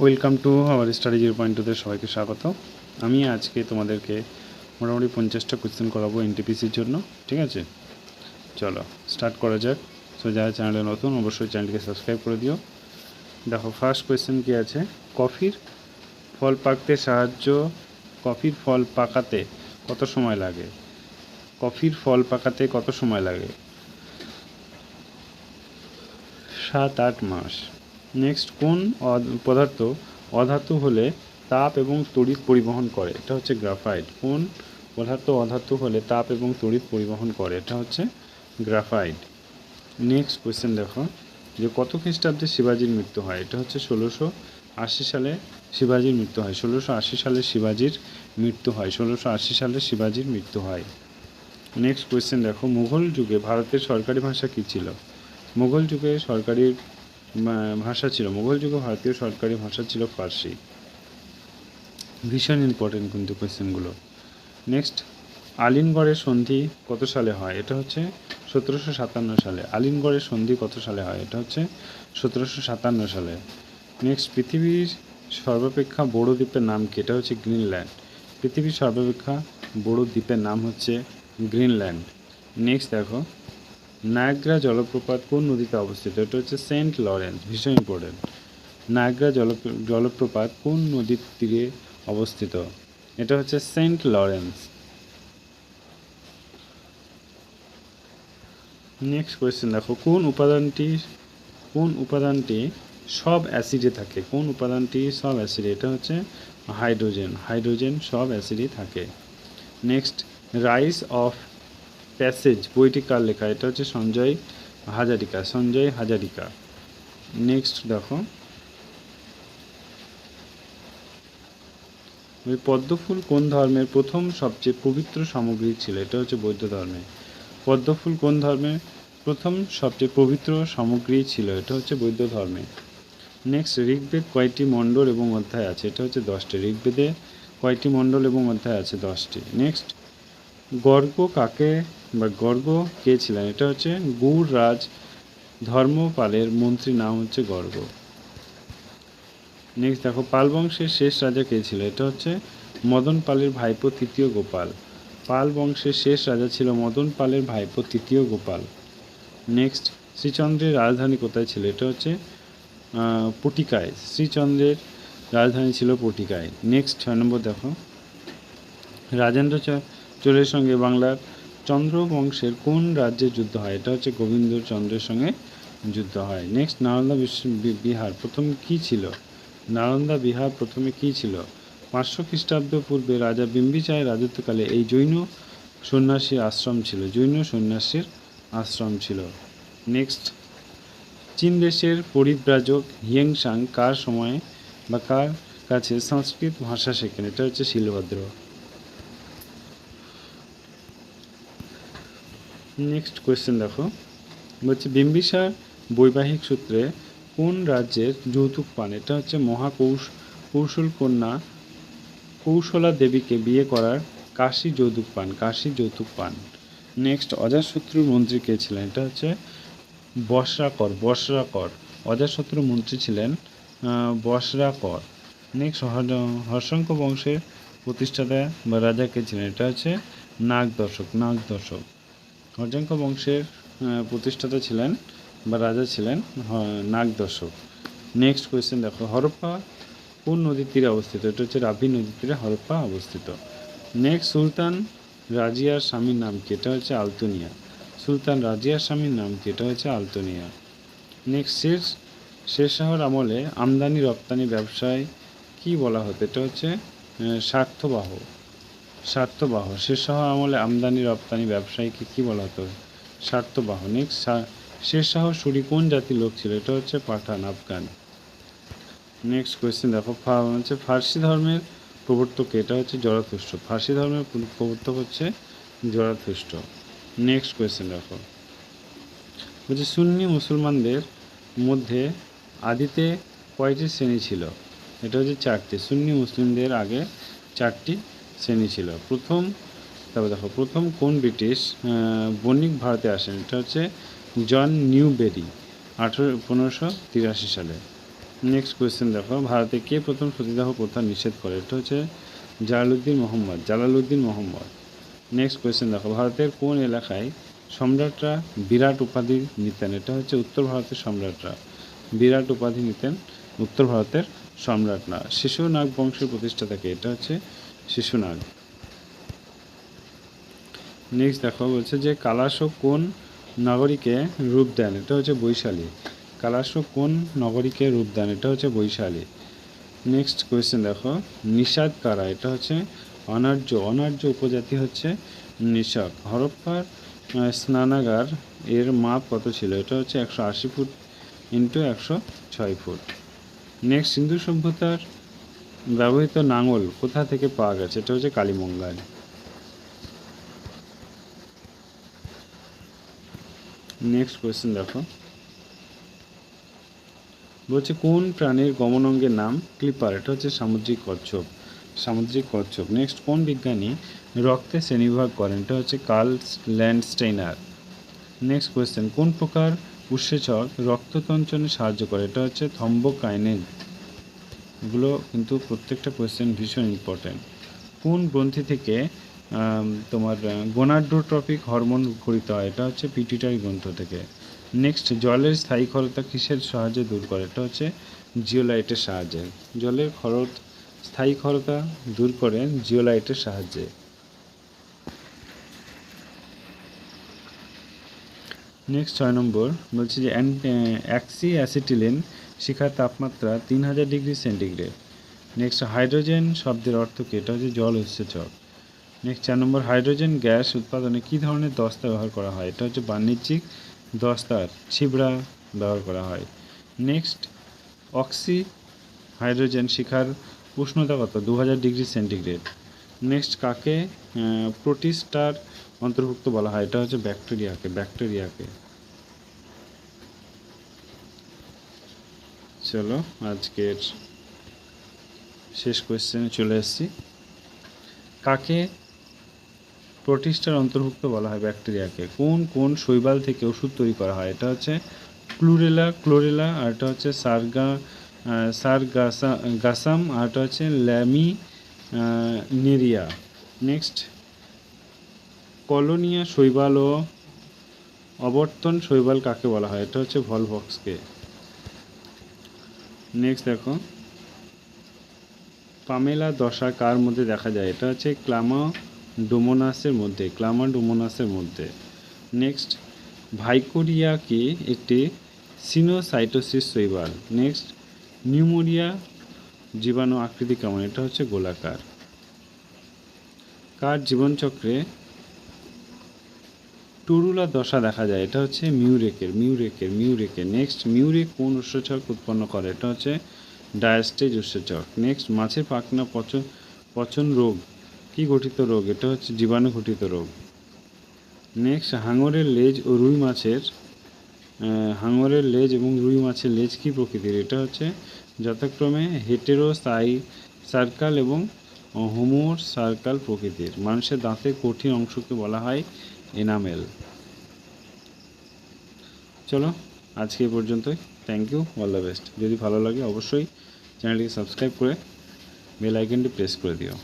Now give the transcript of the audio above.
Welcome to our study zero point টুতে সবাইকে স্বাগত। আমি আজকে তোমাদেরকে মোটামুটি পঞ্চাশটা কোয়েশ্চেন করাবো এনটিপিসির জন্য, ঠিক আছে? চলো স্টার্ট করা যাক। সো যারা চ্যানেলে নতুন, অবশ্যই চ্যানেলকে সাবস্ক্রাইব করে দিও। দেখো ফার্স্ট কোয়েশ্চেন কী আছে? কফির ফল পাকতে সাহায্য, কফির ফল পাকাতে কত সময় লাগে? কফির ফল পাকাতে কত সময় লাগে? সাত, আট মাস। নেক্সট কোন পদার্থ অধাতু হলে তাপ এবং তড়িৎ পরিবহন করে? এটা হচ্ছে গ্রাফাইট কোন পদার্থ অধাতু হলে তাপ এবং তড়িৎ পরিবহন করে? এটা হচ্ছে গ্রাফাইট নেক্সট কোয়েশ্চেন দেখো। যে কত খ্রিস্টাব্দে শিবাজির মৃত্যু হয়? এটা হচ্ছে ষোলোশো আশি সালে শিবাজির মৃত্যু হয়। ষোলোশো আশি সালে শিবাজির মৃত্যু হয়। ষোলোশো আশি সালে শিবাজির মৃত্যু হয়। নেক্সট কোয়েশ্চেন দেখো। মুঘল যুগে ভারতের সরকারি ভাষা কী ছিল? মুঘল যুগে সরকারি ভাষা ছিল মুঘল যুগে ভারতীয় সরকারি ভাষা ছিল ফার্সি। ভীষণ ইম্পর্টেন্ট কিন্তু কোয়েশ্চেনগুলো নেক্সট আলিনগড়ের সন্ধি কত সালে হয়? এটা হচ্ছে সতেরোশো সাতান্ন সালে। আলিনগড়ের সন্ধি কত সালে হয়? এটা হচ্ছে সতেরোশো সাতান্ন সালে। নেক্সট পৃথিবীর সর্বাপেক্ষা বড় দ্বীপের নাম কি? এটা হচ্ছে গ্রিনল্যান্ড। পৃথিবীর সর্বাপেক্ষা বড় দ্বীপের নাম হচ্ছে গ্রিনল্যান্ড। নেক্সট দেখো। নায়াগ্রা জলপ্রপাত কোন নদীতে অবস্থিত? এটা হচ্ছে সেন্ট লরেন্স, ভীষণ ইম্পর্টেন্ট নায়াগ্রা জল জলপ্রপাত কোন নদীর তীরে অবস্থিত? এটা হচ্ছে সেন্ট লরেন্স। নেক্সট কোয়েশ্চেন দেখো, কোন উপাদানটি কোন উপাদানটি সব অ্যাসিডে থাকে? কোন উপাদানটি সব অ্যাসিডে? এটা হচ্ছে হাইড্রোজেন হাইড্রোজেন সব অ্যাসিডে থাকে। নেক্সট রাইস অফ প্যাসেজ বইটি কার লেখা, এটা হচ্ছে সঞ্জয় হাজারিকা সঞ্জয় হাজারিকা। নেক্সট দেখো। ওই পদ্মফুল কোন ধর্মের প্রথম সবচেয়ে পবিত্র সামগ্রী ছিল? এটা হচ্ছে বৌদ্ধ ধর্মে। পদ্মফুল কোন ধর্মের প্রথম সবচেয়ে পবিত্র সামগ্রী ছিল? এটা হচ্ছে বৌদ্ধ ধর্মে। নেক্সট ঋগ্বেদ কয়টি মণ্ডল এবং অধ্যায় আছে? এটা হচ্ছে দশটি। ঋগ্বেদে কয়টি মণ্ডল এবং অধ্যায় আছে? দশটি। নেক্সট গর্গ কাকে বা গর্গ কে ছিলেন? এটা হচ্ছে গৌড় রাজ ধর্মপালের মন্ত্রী নাম হচ্ছে গর্গ। নেক্সট দেখো পাল বংশের শেষ রাজা কে ছিল? এটা হচ্ছে মদন পালের ভাইপো তৃতীয় গোপাল। পাল বংশের শেষ রাজা ছিল মদন পালের ভাইপো তৃতীয় গোপাল। নেক্সট শ্রীচন্দ্রের রাজধানী কোথায় ছিল? এটা হচ্ছে পটিকায়। শ্রীচন্দ্রের রাজধানী ছিল পটিকায়। নেক্সট ছয় নম্বর দেখো। রাজেন্দ্র চোরের সঙ্গে বাংলার চন্দ্র বংশের কোন রাজ্যে যুদ্ধ হয়? এটা হচ্ছে গোবিন্দ চন্দ্রের সঙ্গে যুদ্ধ হয়। নেক্সট নালন্দা বিহার প্রথম কি ছিল? নালন্দা বিহার প্রথমে কি ছিল? পাঁচশো খ্রিস্টাব্দ পূর্বে রাজা বিম্বিসারের রাজত্বকালে এই জৈন সন্ন্যাসীর আশ্রম ছিল। জৈন সন্ন্যাসীর আশ্রম ছিল। নেক্সট চীন দেশের পরিব্রাজক হিয়েংসাং কার সময়ে বা কার কাছে সংস্কৃত ভাষা শেখেন? এটা হচ্ছে শিলভদ্র। নেক্সট কোয়েশ্চেন দেখো। বলছে, বিম্বিসার বৈবাহিক সূত্রে কোন রাজ্যের যৌতুক পান? এটা হচ্ছে মহাকৌশ কৌশল কন্যা কৌশলা দেবীকে বিয়ে করার কাশি যৌতুক পান, কাশি যৌতুক পান। নেক্সট অজাতশত্রুর মন্ত্রী কে ছিলেন? এটা হচ্ছে বসরাকর বসরাকর। অজাতশত্রু মন্ত্রী ছিলেন বসরাকর। নেক্সট হর্ষঙ্ক বংশের প্রতিষ্ঠাতা বা রাজা কে ছিলেন? এটা হচ্ছে নাগ দর্শক নাগ হর্ষঙ্ক বংশের প্রতিষ্ঠাতা ছিলেন বা রাজা ছিলেন হ- নাগ দর্শক নেক্সট কোয়েশ্চেন দেখো, হরপ্পা কোন নদীর তীরে অবস্থিত? এটা হচ্ছে রাভি নদীর তীরে হরপ্পা অবস্থিত। নেক্সট সুলতান রাজিয়ার স্বামীর নাম কি? এটা হচ্ছে আলতুনিয়া। সুলতান রাজিয়ার স্বামীর নাম কি? এটা হচ্ছে আলতুনিয়া। নেক্সট শেষ শেষ শাহর আমলে আমদানি রপ্তানি ব্যবসায় কি বলা হতো? এটা হচ্ছে স্বার্থবাহ স্বার্থবাহ। শাহ আমলে আমদানি, রপ্তানি, ব্যবসায়ীকে কি বলা হতো? স্বার্থবাহ নেক্সট শাহ সুরি কোন জাতির লোক ছিল? এটা হচ্ছে পাঠান, আফগান। নেক্সট কোয়েশ্চেন দেখো হচ্ছে ফার্সি ধর্মের প্রবর্তক এটা হচ্ছে জরাথুষ্ট ফার্সি ধর্মের প্রবর্তক হচ্ছে জরাথুষ্ট নেক্সট কোয়েশ্চেন দেখো। বলছে, সুন্নি মুসলমানদের মধ্যে আদিতে কয়টি শ্রেণি ছিল? এটা হচ্ছে চারটি। সুন্নি মুসলিমদের আগে চারটি শ্রেণি ছিল। প্রথম, তারপর দেখো, প্রথম কোন ব্রিটিশ বণিক ভারতে আসেন? এটা হচ্ছে জন নিউবেরি, আঠেরো, পনেরোশো তিরাশি সালে। নেক্সট কোয়েশ্চেন দেখো, ভারতে কে প্রথম সতীদাহ প্রথা নিষেধ করে? এটা হচ্ছে জালালউদ্দিন মোহাম্মদ জালালউদ্দিন মোহাম্মদ। নেক্সট কোয়েশ্চেন দেখো, ভারতের কোন এলাকায় সম্রাটরা বিরাট উপাধি নিতেন? এটা হচ্ছে উত্তর ভারতের সম্রাটরা। বিরাট উপাধি নিতেন উত্তর ভারতের সম্রাটরা। শিশুনাগ বংশের প্রতিষ্ঠাতাকে এটা হচ্ছে শিশুনাগ নেক্সট দেখো বলছে যে কালাশো কোন নগরীকে রূপ দেন? এটা হচ্ছে বৈশালী। কালাশো কোন নগরীকে রূপ দেন? এটা হচ্ছে বৈশালী। নেক্সট কোয়েশ্চেন দেখো, নিষাদ কারা? এটা হচ্ছে অনার্য। অনার্য উপজাতি হচ্ছে নিষাক হরপ্পার স্নানাগার এর মাপ কত ছিল? এটা হচ্ছে একশো আশি ফুট ইন্টু একশো ছয় ফুট। নেক্সট সিন্ধু সভ্যতার ব্যবহৃত নাঙল কোথা থেকে পাওয়া গেছে? এটা হচ্ছে কালীমঙ্গাল। নেক্সট কোয়েশ্চেন দেখো। বলছে, কোন প্রাণীর গমন অঙ্গের নাম ক্লিপার? এটা হচ্ছে সামুদ্রিক কচ্ছপ। সামুদ্রিক কচ্ছপ। নেক্সট কোন বিজ্ঞানী রক্তে শ্রেণীবিভাগ করেন? এটা হচ্ছে কার্ল ল্যান্ডস্টেইনার। নেক্সট কোয়েশ্চেন কোন প্রকার উৎসেচক রক্ততঞ্চনে সাহায্য করে? এটা হচ্ছে থম্বোকাইনেজ এগুলো কিন্তু প্রত্যেকটা কোয়েশ্চেন ভীষণ ইম্পর্ট্যান্ট কোন গ্রন্থি থেকে তোমার গোনাড্রোট্রপিক হরমোন ঘটিত হয়? এটা হচ্ছে পিটিটারি গ্রন্থ থেকে। নেক্সট জলের স্থায়ী ক্ষরতা কিসের সাহায্যে দূর করে? এটা হচ্ছে জিওলাইটের সাহায্যে। জলের খরত স্থায়ী ক্ষরতা দূর করে জিওলাইটের সাহায্যে। নেক্সট ছয় নম্বর। বলছি যে অ্যাক্সি অ্যাসিটিলিন শিখার তাপমাত্রা তিন হাজার ডিগ্রি সেন্টিগ্রেড। নেক্সট হাইড্রোজেন শব্দের অর্থ কি? এটা হচ্ছে জল উৎসেচক। নেক্সট চার নম্বর হাইড্রোজেন গ্যাস উৎপাদনে কী ধরনের দস্তা ব্যবহার করা হয়? এটা হচ্ছে বাণিজ্যিক দস্তার ছিবড়া ব্যবহার করা হয়। নেক্সট অক্সি হাইড্রোজেন শিখার উষ্ণতা কত? দু হাজার ডিগ্রি সেন্টিগ্রেড। নেক্সট কাকে প্রোটিস্টার অন্তর্ভুক্ত বলা হয়? এটা হচ্ছে ব্যাকটেরিয়াকে ব্যাকটেরিয়াকে। চলো, আজকের শেষ কোয়েশ্চেনে চলে এসেছি কাকে প্রোটিস্টার অন্তর্ভুক্ত বলা হয় ব্যাকটেরিয়াকে? কোন কোন শৈবাল থেকে ওষুধ তৈরি করা হয়? এটা হচ্ছে ক্লুরেলা, ক্লোরেলা, আর এটা হচ্ছে সারগা সারগাসা, গাসাম, আর এটা হচ্ছে ল্যামি নেরিয়া। নেক্সট কলোনিয়া শৈবাল ও অবর্তন শৈবাল কাকে বলা হয়? এটা হচ্ছে ভলভক্সকে। নেক্সট দেখো। পামেলা দশা কার মধ্যে দেখা যায়? এটা হচ্ছে ক্লামা ডোমোনাসের মধ্যে, ক্লামা ডোমোনাসের মধ্যে। নেক্সট ভাইকোরিয়া কি একটি সিনোসাইটোসিস শৈবাল? নেক্সট নিউমোরিয়া জীবাণু আকৃতি কেমন? এটা হচ্ছে গোলাকার। কার জীবনচক্রে টুরুলা দশা দেখা যায়, এটা হচ্ছে মিউরেকের মিউরেকের মিউরেকের। নেক্সট মিউরেক কোন উৎসেচক উৎপন্ন করে? এটা হচ্ছে ডায়াস্টেজ উৎসেচক নেক্সট মাছের পাখনা পচন পচন রোগ। কি গঠিত রোগ? এটা হচ্ছে জীবাণু ঘটিত রোগ। নেক্সট হাঙরের লেজ ও রুই মাছের হাঙরের লেজ এবং রুই মাছের লেজ কি প্রকৃতির? এটা হচ্ছে যথাক্রমে হেটেরো সাই সার্কাল এবং হোমোর সার্কাল প্রকৃতির। মানুষের দাঁতের কঠিন অংশকে বলা হয় এনামেল। চলো, আজকে এই পর্যন্তই। Thank you all the best যদি ভালো লাগে অবশ্যই চ্যানেলটিকে সাবস্ক্রাইব করে বেল আইকনটি প্রেস করে দিও।